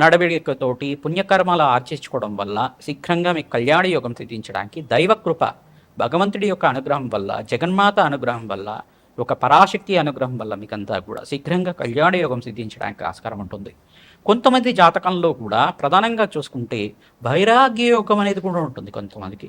నడవడికతోటి పుణ్యకర్మలు ఆర్చించుకోవడం వల్ల శీఘ్రంగా మీకు కళ్యాణ యోగం సిద్ధించడానికి దైవకృప భగవంతుడి యొక్క అనుగ్రహం వల్ల జగన్మాత అనుగ్రహం వల్ల ఒక పరాశక్తి అనుగ్రహం వల్ల మీకంతా కూడా శీఘ్రంగా కళ్యాణ యోగం సిద్ధించడానికి ఆస్కారం ఉంటుంది. కొంతమంది జాతకంలో కూడా ప్రధానంగా చూసుకుంటే వైరాగ్య యోగం అనేది కూడా ఉంటుంది కొంతమందికి.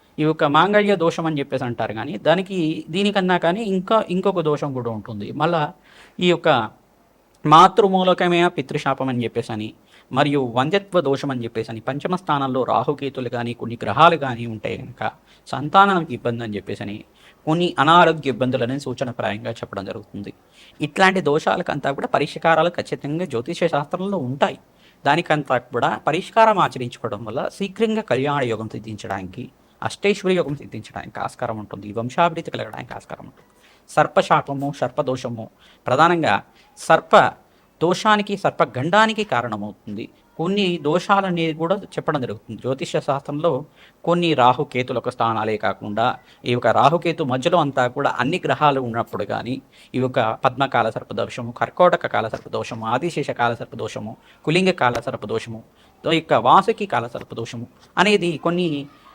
ఈ యొక్క మాంగళ్య దోషం అని చెప్పేసి అంటారు కానీ దానికి దీనికన్నా కానీ ఇంకా ఇంకొక దోషం కూడా ఉంటుంది. మళ్ళా ఈ యొక్క మాతృమూలకమే పితృశాపం అని చెప్పేసి అని మరియు వంద్యత్వ దోషం అని చెప్పేసి అని పంచమ స్థానంలో రాహుకేతులు కానీ కొన్ని గ్రహాలు కానీ ఉంటే కనుక సంతానానికి ఇబ్బంది అని చెప్పేసి అని కొన్ని అనారోగ్య ఇబ్బందులని సూచనప్రాయంగా చెప్పడం జరుగుతుంది. ఇట్లాంటి దోషాలకంతా కూడా పరిష్కారాలు ఖచ్చితంగా జ్యోతిష శాస్త్రంలో ఉంటాయి. దానికంతా కూడా పరిష్కారం ఆచరించుకోవడం వల్ల శీఘ్రంగా కళ్యాణ యోగం సిద్ధించడానికి అష్టైశ్వర్య యోగం సిద్ధించడానికి ఆస్కారం ఉంటుంది. వంశాభివృద్ధి కలగడానికి ఆస్కారం ఉంటుంది. సర్పశాపము సర్పదోషము ప్రధానంగా సర్ప దోషానికి సర్పగండానికి కారణమవుతుంది. కొన్ని దోషాలనేది కూడా చెప్పడం జరుగుతుంది. జ్యోతిష శాస్త్రంలో కొన్ని రాహుకేతుల యొక్క స్థానాలే కాకుండా ఈ యొక్క రాహుకేతు మధ్యలో అంతా కూడా అన్ని గ్రహాలు ఉన్నప్పుడు కానీ ఈ యొక్క పద్మకాల సర్పదోషము కర్కోటక కాల సర్పదోషము ఆదిశేష కాల సర్పదోషము కులింగ కాల సర్పదోషము ఈ యొక్క వాసుకి కాల సర్పదోషము అనేది కొన్ని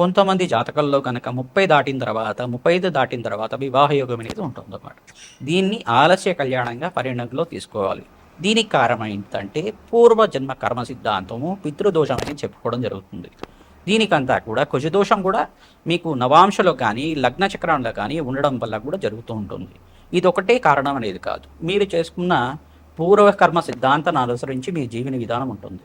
కొంతమంది జాతకంలో కనుక ముప్పై దాటిన తర్వాత ముప్పై ఐదు దాటిన తర్వాత వివాహ యోగం అనేది ఉంటుంది అన్నమాట దీన్ని ఆలస్య కళ్యాణంగా పరిగణనలో తీసుకోవాలి. దీనికి కారణం ఏంటంటే పూర్వజన్మ కర్మ సిద్ధాంతము పితృదోషం అని చెప్పుకోవడం జరుగుతుంది. దీనికంతా కూడా కుజదోషం కూడా మీకు నవాంశలో కానీ లగ్న చక్రంలో కానీ ఉండడం వల్ల కూడా జరుగుతూ ఉంటుంది. ఇది ఒకటే కారణం అనేది కాదు. మీరు చేసుకున్న పూర్వకర్మ సిద్ధాంతాన్ని అనుసరించి మీ జీవన విధానం ఉంటుంది.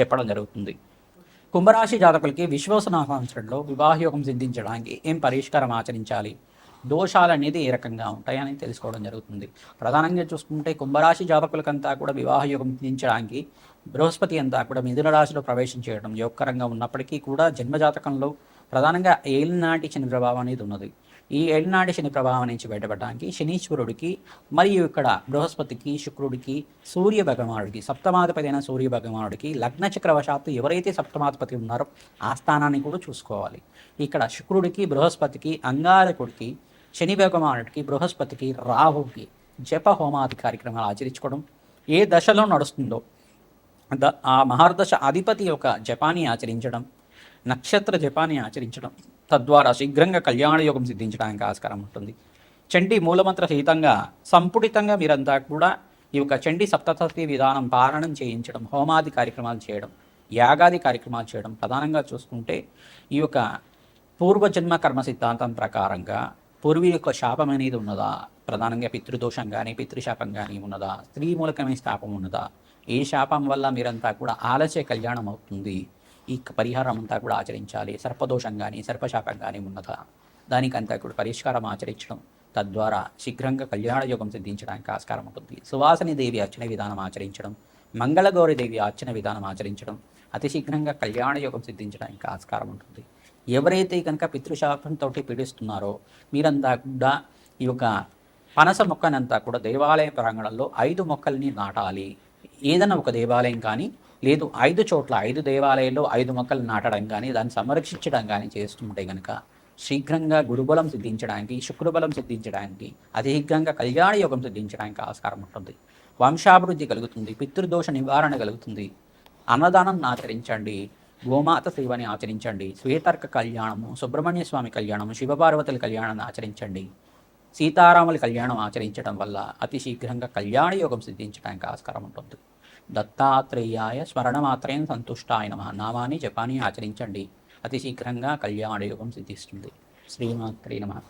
చెప్పడం జరుగుతుంది. కుంభరాశి జాతకులకి విశ్వవసునామ వివాహయోగం వివాహ యోగం సిద్ధించడానికి ఏం పరిష్కారం ఆచరించాలి? దోషాలు అనేది ఏ రకంగా ఉంటాయని తెలుసుకోవడం జరుగుతుంది. ప్రధానంగా చూసుకుంటే కుంభరాశి జాతకులకంతా కూడా వివాహ యోగం బృహస్పతి అంతా కూడా మిథున రాశిలో ప్రవేశం చేయడం యోగకరంగా ఉన్నప్పటికీ కూడా జన్మజాతకంలో ప్రధానంగా ఏలినాటి శని ప్రభావం అనేది ఉన్నది. ఈ ఏలినాటి శని ప్రభావం నుంచి బయటపడడానికి శనీశ్వరుడికి మరియు ఇక్కడ బృహస్పతికి శుక్రుడికి సూర్య భగవానుడికి సప్తమాధిపతి అయిన సూర్య భగవానుడికి లగ్న చక్రవశాత్తు ఎవరైతే సప్తమాధిపతి ఉన్నారో ఆ స్థానాన్ని కూడా చూసుకోవాలి. ఇక్కడ శుక్రుడికి బృహస్పతికి అంగారకుడికి శని భగవానుడికి బృహస్పతికి రాహుకి జప హోమాది కార్యక్రమాలు ఆచరించుకోవడం ఏ దశలో నడుస్తుందో ద ఆ మహర్దశ అధిపతి యొక్క జపాన్ని ఆచరించడం నక్షత్ర జపాన్ని ఆచరించడం తద్వారా శీఘ్రంగా కళ్యాణ యోగం సిద్ధించడానికి ఆస్కారం ఉంటుంది. చండీ మూలమంత్ర సహితంగా సంపుటితంగా మీరంతా కూడా ఈ యొక్క చండీ సప్తసతి విధానం పారణం చేయించడం హోమాది కార్యక్రమాలు చేయడం యాగాది కార్యక్రమాలు చేయడం ప్రధానంగా చూసుకుంటే ఈ యొక్క పూర్వజన్మ కర్మ సిద్ధాంతం ప్రకారంగా పూర్వీ యొక్క శాపం అనేది ఉన్నదా? ప్రధానంగా పితృదోషం కానీ పితృశాపం కానీ ఉన్నదా? స్త్రీ మూలకమైన శాపం ఉన్నదా? ఏ శాపం వల్ల మీరంతా కూడా ఆలస్య కళ్యాణం అవుతుంది? ఈ పరిహారం అంతా కూడా ఆచరించాలి. సర్పదోషం కానీ సర్పశాపం కానీ ఉన్నదా? దానికంతా కూడా పరిష్కారం ఆచరించడం తద్వారా శీఘ్రంగా కళ్యాణ యోగం సిద్ధించడానికి ఆస్కారం ఉంటుంది. సువాసని దేవి అర్చన విధానం ఆచరించడం మంగళగౌరి దేవి అర్చన విధానం ఆచరించడం అతి శీఘ్రంగా కళ్యాణ యోగం సిద్ధించడానికి ఆస్కారం ఉంటుంది. ఎవరైతే కనుక పితృశాపంతో పీడిస్తున్నారో మీరంతా కూడా ఈ యొక్క పనస మొక్కనంతా కూడా దేవాలయ ప్రాంగణంలో ఐదు మొక్కల్ని నాటాలి. ఏదైనా ఒక దేవాలయం కానీ లేదు ఐదు చోట్ల ఐదు దేవాలయాల్లో ఐదు మొక్కలు నాటడం కానీ దాన్ని సంరక్షించడం కానీ చేస్తుంటే కనుక శీఘ్రంగా గురుబలం సిద్ధించడానికి శుక్రబలం సిద్ధించడానికి అధికంగా కళ్యాణ యోగం సిద్ధించడానికి ఆస్కారం ఉంటుంది. వంశాభివృద్ధి కలుగుతుంది పితృదోష నివారణ కలుగుతుంది. అన్నదానం ఆచరించండి గోమాత సేవని ఆచరించండి శ్వేతర్క కళ్యాణము సుబ్రహ్మణ్య స్వామి కళ్యాణము శివపార్వతుల కళ్యాణాన్ని ఆచరించండి. సీతారాముల కళ్యాణం ఆచరించడం వల్ల అతి శీఘ్రంగా కళ్యాణ యోగం సిద్ధించడానికి ఆస్కారం ఉంటుంది. దత్తాత్రేయాయ స్మరణమాత్రేణ సంతుష్టాయ నమ. నామాన్ని జపాన్ని ఆచరించండి. అతి శీఘ్రంగా కళ్యాణ యోగం సిద్ధిస్తుంది. శ్రీమాత్రే నమ.